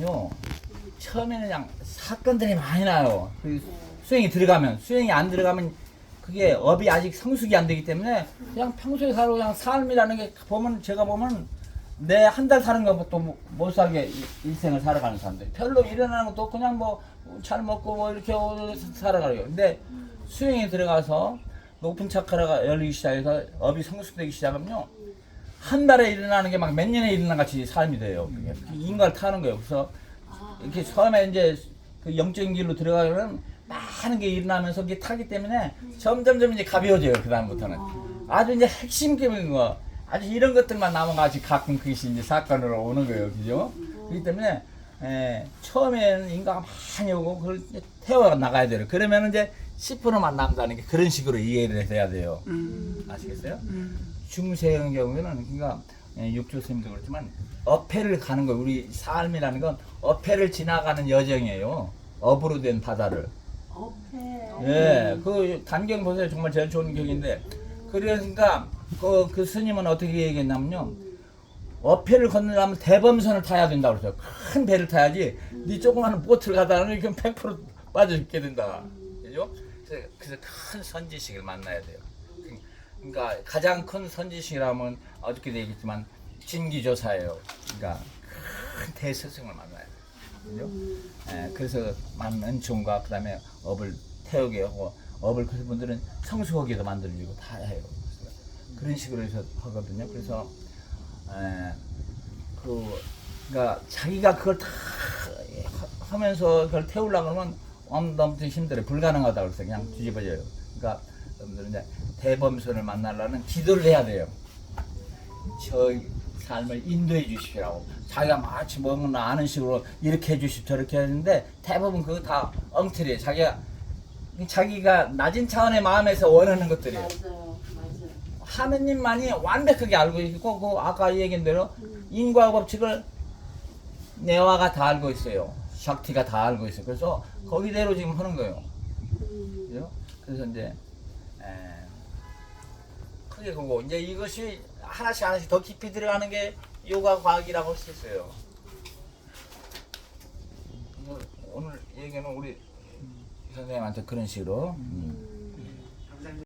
처음에는요. 처음에는 그냥 사건들이 많이 나요. 그 수행이 들어가면 수행이 안 들어가면 그게 업이 아직 성숙이 안 되기 때문에 그냥 평소에 살고 그냥 삶이라는 게 보면 제가 보면 내 한 달 사는 것도 못 살게 이- 일생을 살아가는 사람들 별로 일어나는 것도 그냥 뭐 잘 먹고 뭐 이렇게 살아가요. 근데 수행에 들어가서 높은 차크라가 열리기 시작해서 업이 성숙되기 시작하면요. 한 달에 일어나는 게 막 몇 년에 일어난 같이 삶이 돼요. 그게 인간을 타는 거예요. 그래서 이렇게 처음에 이제 그 영적인 길로 들어가면 많은 게 일어나면서 이게 타기 때문에 점점점 이제 가벼워져요. 그 다음부터는 아주 이제 핵심적인 거 아주 이런 것들만 남아가지 가끔 그것이 이제 사건으로 오는 거예요. 그죠? 그렇기 때문에 에, 처음에는 인가가 많이 오고 그걸 태워 나가야 돼요. 그러면 이제 10%만 남다는 게 그런 식으로 이해를 해야 돼요. 아시겠어요? 중세의 경우에는 그러니까 예, 육조 스님도 그렇지만 어패를 가는 거 우리 삶이라는 건 어패를 지나가는 여정이에요. 업으로 된 바다를. 예, 그 단경 보세요. 정말 제일 좋은 격인데 그러니까 그, 그 스님은 어떻게 얘기했냐면요. 어패를 건너려면 대범선을 타야 된다고 그랬어요. 큰 배를 타야지. 네 조그마한 보트를 가다가 이건 100% 빠져 죽게 된다. 그죠? 그래서, 그래서 큰 선지식을 만나야 돼요. 그러니까 가장 큰 선지식이라면 어저께도 얘기했지만 진기조사예요. 그러니까 큰 대스승을 만나야 돼요. 그죠? 예, 그래서 많은 은총과 그다음에 업을 태우게 하고 업을 그 분들은 성수하게도 만들어주고 다 해요. 그래서 그런 식으로 해서 하거든요. 그래서 에, 그 그러니까 자기가 그걸 다 하- 하면서 그걸 태우려고 그러면 엄청 힘들어요. 불가능하다고 그래서 그냥 뒤집어져요. 그러니까 여러분들은 이제 대범선을 만나려면 기도를 해야 돼요. 저 삶을 인도해 주십시오라고 자기가 마치 뭔가 아는 식으로 이렇게 해 주십 저렇게 하는데 대부분 그거 다 엉터리예요. 자기가 자기가 낮은 차원의 마음에서 원하는 것들이에요. 맞아요. 하느님만이 완벽하게 알고 있고 그 아까 얘기한 대로 인과 법칙을 내화가 다 알고 있어요. 샥티가 다 알고 있어요. 그래서 거기대로 지금 하는 거예요. 음, 그죠? 그래서 이제 에, 크게 보고 이제 이것이 하나씩 하나씩 더 깊이 들어가는 게 요가 과학이라고 할 수 있어요. 오늘 얘기는 우리 선생님한테 그런 식으로 음.